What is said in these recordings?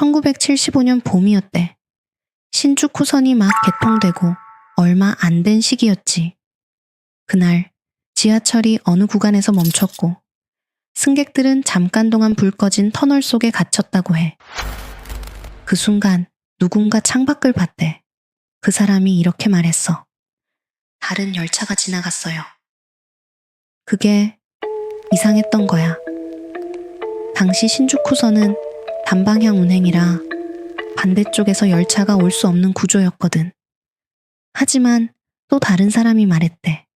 1975년 봄이었대. 신축 호선이 막 개통되고 얼마 안 된 시기였지. 그날 지하철이 어느 구간에서 멈췄고 승객들은 잠깐 동안 불 꺼진 터널 속에 갇혔다고 해. 그 순간 누군가 창밖을 봤대. 그 사람이 이렇게 말했어. 다른 열차가 지나갔어요. 그게 이상했던 거야. 당시 신축 호선은 단방향 운행이라 반대쪽에서 열차가 올 수 없는 구조였거든. 하지만 또 다른 사람이 말했대.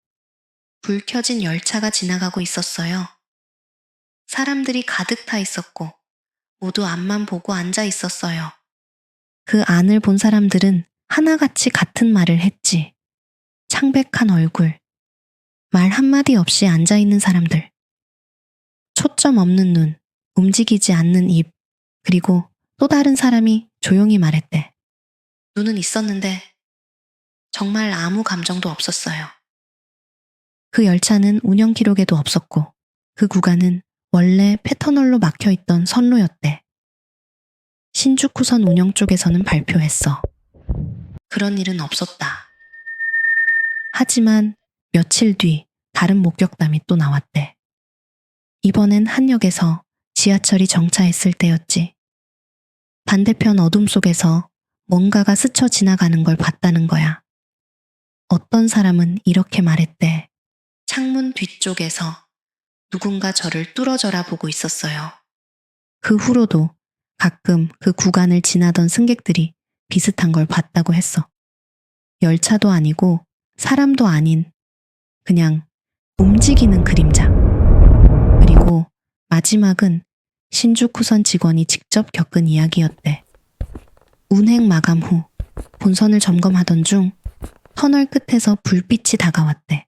불 켜진 열차가 지나가고 있었어요. 사람들이 가득 타 있었고 모두 앞만 보고 앉아 있었어요. 그 안을 본 사람들은 하나같이 같은 말을 했지. 창백한 얼굴, 말 한마디 없이 앉아 있는 사람들. 초점 없는 눈, 움직이지 않는 입, 그리고 또 다른 사람이 조용히 말했대. 눈은 있었는데 정말 아무 감정도 없었어요. 그 열차는 운영 기록에도 없었고 그 구간은 원래 패터널로 막혀 있던 선로였대. 신주쿠선 운영 쪽에서는 발표했어. 그런 일은 없었다. 하지만 며칠 뒤 다른 목격담이 또 나왔대. 이번엔 한 역에서 지하철이 정차했을 때였지. 반대편 어둠 속에서 뭔가가 스쳐 지나가는 걸 봤다는 거야. 어떤 사람은 이렇게 말했대. 창문 뒤쪽에서 누군가 저를 뚫어져라 보고 있었어요. 그 후로도 가끔 그 구간을 지나던 승객들이 비슷한 걸 봤다고 했어. 열차도 아니고 사람도 아닌 그냥 움직이는 그림자. 그리고 마지막은 신주쿠선 직원이 직접 겪은 이야기였대. 운행 마감 후 본선을 점검하던 중 터널 끝에서 불빛이 다가왔대.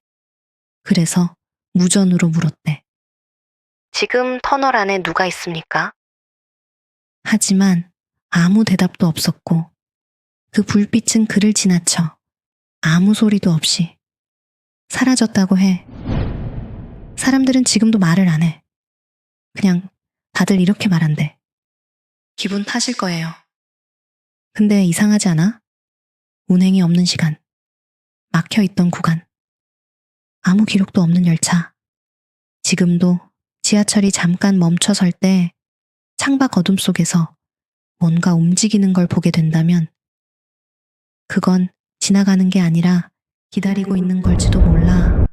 그래서 무전으로 물었대. 지금 터널 안에 누가 있습니까? 하지만 아무 대답도 없었고 그 불빛은 그를 지나쳐 아무 소리도 없이 사라졌다고 해. 사람들은 지금도 말을 안 해. 그냥 다들 이렇게 말한대. 기분 탓일 거예요. 근데 이상하지 않아? 운행이 없는 시간. 막혀 있던 구간. 아무 기록도 없는 열차. 지금도 지하철이 잠깐 멈춰 설 때 창밖 어둠 속에서 뭔가 움직이는 걸 보게 된다면 그건 지나가는 게 아니라 기다리고 있는 걸지도 몰라.